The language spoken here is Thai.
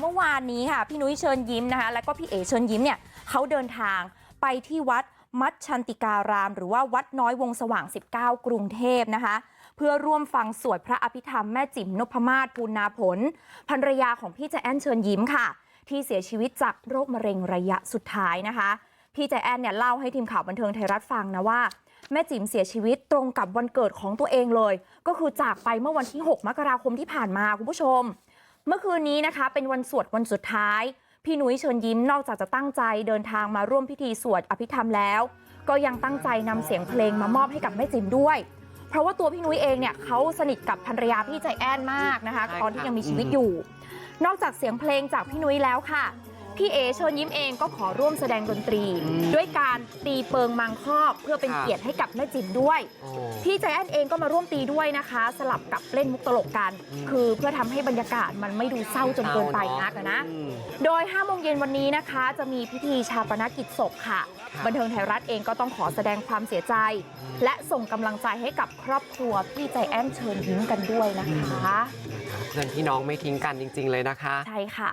เมื่อวานนี้ค่ะพี่นุ้ยเชิญยิ้มนะคะแล้วก็พี่เอ๋เชิญยิ้มเนี่ยเขาเดินทางไปที่วัดมัชชันติการาม หรือว่าวัดน้อยวงสว่าง 19 กรุงเทพนะคะเพื่อร่วมฟังสวดพระอภิธรรมแม่จิ๋มนพมาศภูนาผลภรรยาของพี่ใจแอนเชิญยิ้มค่ะ ที่เสียชีวิตจากโรคมะเร็งระยะสุดท้ายนะคะ พี่ใจแอนเนี่ยเล่าให้ทีมข่าวบันเทิงไทยรัฐฟังนะว่าแม่จิ๋มเสียชีวิตตรงกับวันเกิดของตัวเองเลย ก็คือจากไปเมื่อวันที่ 6 มกราคมที่ผ่านมาคุณผู้ชม เมื่อคืนนี้นะคะเป็นวันสวดวันสุดท้าย พี่หนุ้ยเชิญยิ้มนอกจากจะตั้งใจเดินทางมาร่วมพิธีสวดอภิธรรมแล้ว ก็ยังตั้งใจนำเสียงเพลงมามอบให้กับแม่จิ๋มด้วย เพราะว่าตัวพี่นุ้ยเองเนี่ยเขาสนิทกับภรรยาพี่ใจแอนมากนะคะ ตอนที่ยังมีชีวิตอยู่ นอกจากเสียงเพลงจากพี่นุ้ยแล้วค่ะ พี่เอเชิญยิ้มเองก็ขอร่วมแสดงดนตรี ด้วยการตีเปิงมังคอกเพื่อเป็นเกียรติให้กับแม่จิ๋มด้วยโอ้พี่ใจแอนเองก็มาร่วมตีด้วยนะคะ สลับกับเล่นมุกตลกกันอืมคือเพื่อทำให้บรรยากาศมันไม่ดูเศร้าจนเกินไปนักอะนะอืมโดย5โมงเย็นวันนี้นะคะ จะมีพิธีชาปนกิจศพค่ะค่ะ บันเทิงไทยรัฐเองก็ต้องขอแสดงความเสียใจ และส่งกำลังใจให้กับครอบครัวพี่ใจแอนเชิญยิ้มกันด้วยนะคะเพื่อนพี่น้องไม่ทิ้งกันจริง ๆ เลยนะคะ ใช่ค่ะ